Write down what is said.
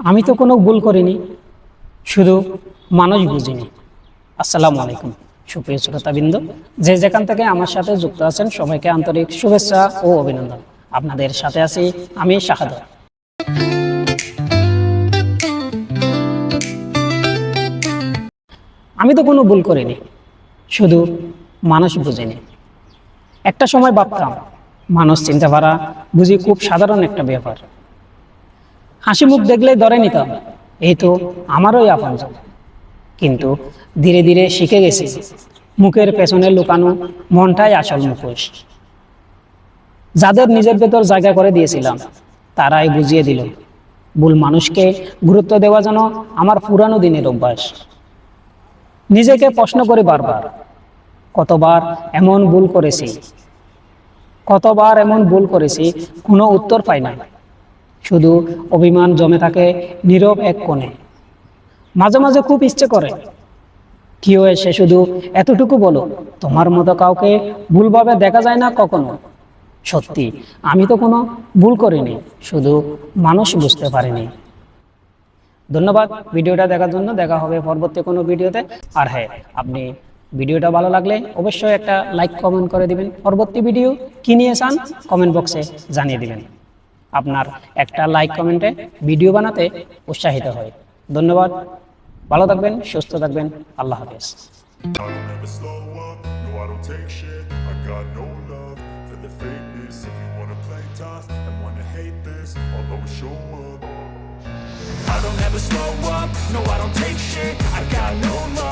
আমি তো কোনো ভুল করিনি, শুধু মানুষ বুঝিনি। আসসালামু আলাইকুম। সুপ্রিয় শ্রোতাবৃন্দ, যে যেখান থেকে আমার সাথে যুক্ত আছেন, সবাইকে আন্তরিক শুভেচ্ছা ও অভিনন্দন। আপনাদের সাথে আছি আমি শাহাদত আমি তো কোনো ভুল করিনি, শুধু মানুষ বুঝিনি। একটা সময় ভাবতাম, মানুষ চিন্তা বুঝি খুব সাধারণ একটা ব্যাপার। হাসি মুখ দেখলেই ধরে নিতাম এই তো আমারই আপনজন। কিন্তু ধীরে ধীরে শিখে গেছি, মুখের পেছনে লুকানো মনটাই আসল মুখোশ। যাদের নিজের ভেতর জায়গা করে দিয়েছিলাম, তারাই বুঝিয়ে দিল, ভুল মানুষকে গুরুত্ব দেওয়া যেন আমার পুরানো দিনের অভ্যাস। নিজেকে প্রশ্ন করি বারবার, কতবার এমন ভুল করেছি? কতবার এমন ভুল করেছি, কোনো উত্তর পাই না শুধু অভিমান জমে থাকে নীরব এক কোণে। মাঝে মাঝে খুব ইচ্ছে করে। কি হয়েছে শুধু এতটুকু বলো? তোমার মতো কাউকে ভুলভাবে দেখা যায় না কখনো। সত্যি, আমি তো কোনো ভুল করিনি, শুধু মানুষ বুঝতে পারিনি। ধন্যবাদ, ভিডিওটা দেখার জন্য। দেখা হবে পরবর্তী কোনো ভিডিওতে। আর হ্যাঁ আপনি ভিডিওটা ভালো লাগলে অবশ্যই একটা লাইক কমেন্ট করে দিবেন। পরবর্তী ভিডিও কি নিয়ে চান? কমেন্ট বক্সে জানিয়ে দিবেন। আপনার একটা লাইক কমেন্টে ভিডিও বানাতে উৎসাহিত হয়। ধন্যবাদ। ভালো থাকবেন সুস্থ থাকবেন। আল্লাহ হাফেজ। I don't ever slow up,